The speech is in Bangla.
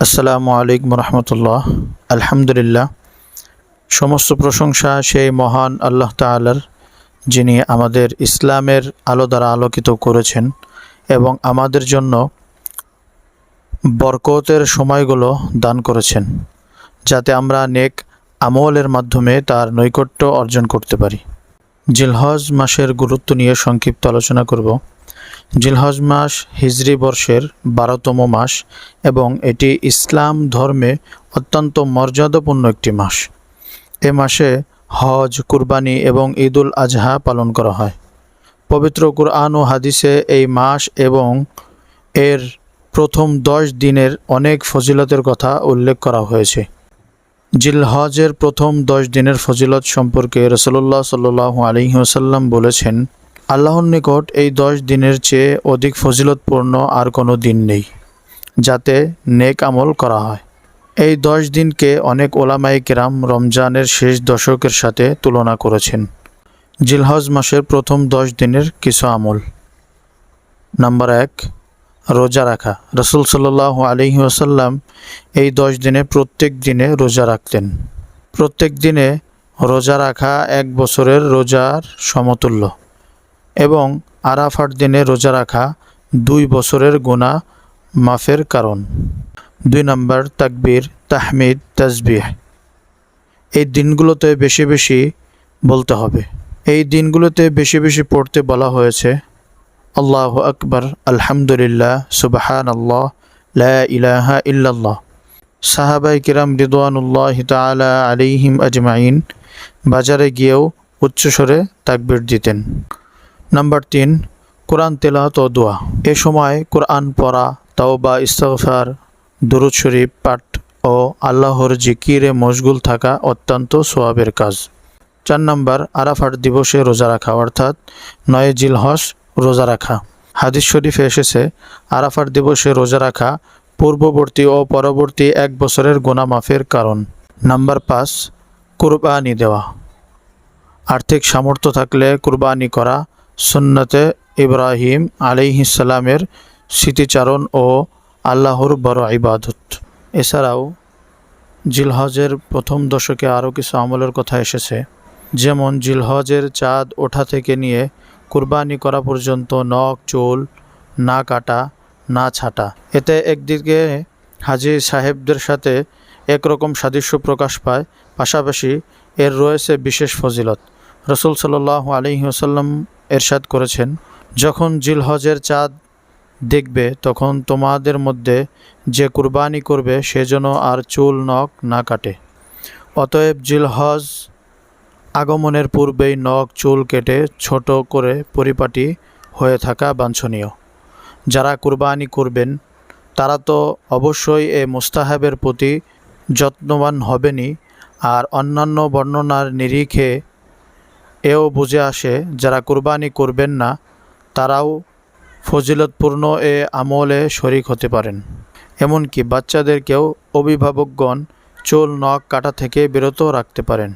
আসসালামু আলাইকুম রহমতুল্লাহ। আলহামদুলিল্লাহ, সমস্ত প্রশংসা সেই মহান আল্লাহ তাআলার, যিনি আমাদের ইসলামের আলো দ্বারা আলোকিত করেছেন এবং আমাদের জন্য বরকতের সময়গুলো দান করেছেন, যাতে আমরা নেক আমলের মাধ্যমে তার নৈকট্য অর্জন করতে পারি। জিলহজ মাসের গুরুত্ব নিয়ে সংক্ষিপ্ত আলোচনা করব। জিলহজ মাস হিজরি বর্ষের বারোতম মাস এবং এটি ইসলাম ধর্মে অত্যন্ত মর্যাদাপূর্ণ একটি মাস। এ মাসে হজ, কুরবানি এবং ঈদুল আজহা পালন করা হয়। পবিত্র কুরআন ও হাদিসে এই মাস এবং এর প্রথম দশ দিনের অনেক ফজিলতের কথা উল্লেখ করা হয়েছে। জিলহজের প্রথম দশ দিনের ফজিলত সম্পর্কে রসল্লাহ সাল্লু আলিহাসাল্লাম বলেছেন আল্লাহর নিকট এই দশ দিনের চেয়ে অধিক ফজিলতপূর্ণ আর কোনো দিন নেই, যাতে নেক আমল করা হয়। এই দশ দিনকে অনেক ওলামাই কেরাম রমজানের শেষ দশকের সাথে তুলনা করেছেন। জিলহজ মাসের প্রথম দশ দিনের কিছু আমল। নাম্বার এক, রোজা রাখা। রসুল সাল্লাহ আলহি আসাল্লাম এই দশ দিনে প্রত্যেক দিনে রোজা রাখতেন। প্রত্যেক দিনে রোজা রাখা এক বছরের রোজার সমতুল্য। এবং আরাফার দিনে রোজা রাখা দুই বছরের গোনা মাফের কারণ। দুই নম্বর, তাকবীর, তাহমিদ, তাজবিহ। এই দিনগুলোতে বেশি বেশি বলতে হবে। এই দিনগুলোতে বেশি বেশি পড়তে বলা হয়েছে, আল্লাহ আকবর, আলহামদুলিল্লাহ সুবাহান আল্লাহ ইলাহা ইল্লাল্লাহ। সাহাবাই কিরাম রিদওয়ানুল্লাহ তালা আলিহিম আজমাইন বাজারে গিয়েও উচ্চস্বরে তাকবির দিতেন। নাম্বার তিন, কোরআন তেলাওয়াত ও দোয়া। এ সময় কোরআন পড়া, তাওবা ইস্তফার দুরুদ শরীফ, পাঠ ও আল্লাহর জিকিরে মশগুল থাকা অত্যন্ত সোয়াবের কাজ। চার নম্বর আরাফাট দিবসে রোজা রাখা, অর্থাৎ নয় জিলহস রোজা রাখা। হাদিস শরীফে এসেছে আরাফাট দিবসে রোজা রাখা পূর্ববর্তী ও পরবর্তী এক বছরের গোনা মাফের কারণ। নাম্বার পাঁচ, কুরবানি দেওয়া। আর্থিক সামর্থ্য থাকলে কুরবানি করা সুন্নতে ইব্রাহিম আলিহিসাল্লামের স্মৃতিচারণ ও আল্লাহর বড় ইবাদত। এছাড়াও জিলহজের প্রথম দশকে আরও কিছু আমলের কথা এসেছে, যেমন জিলহজের চাঁদ ওঠা থেকে নিয়ে কুরবানি করা পর্যন্ত নখ, চুল, না কাটা, না ছাটা। এতে একদিকে হাজি সাহেবদের সাথে একরকম সাদৃশ্য প্রকাশ পায়, পাশাপাশি এর রয়েছে বিশেষ ফজিলত। রসুল সাল্লাহ আলিহাসাল্লাম এরশাদ করেছেন, যখন জিলহজের চাঁদ দেখবে, তখন তোমাদের মধ্যে যে কুরবানি করবে, সে যেন আর চুল নখ না কাটে। অতএব জিলহজ আগমনের পূর্বেই নখ, চুল কেটে ছোট করে পরিপাটি হয়ে থাকা বাঞ্ছনীয়। যারা কুরবানি করবেন, তারা তো অবশ্যই এ মুস্তাহাবের প্রতি যত্নবান হবেনই, আর অন্যান্য বর্ণনার নিরিখে এও বুঝে আসে, যারা কুরবানি করবেন না, তারাও ফজিলতপূর্ণ এ আমলে শরিক হতে পারেন। এমনকি বাচ্চাদেরকেও অভিভাবকগণ চুল নখ কাটা থেকে বিরত রাখতে পারেন।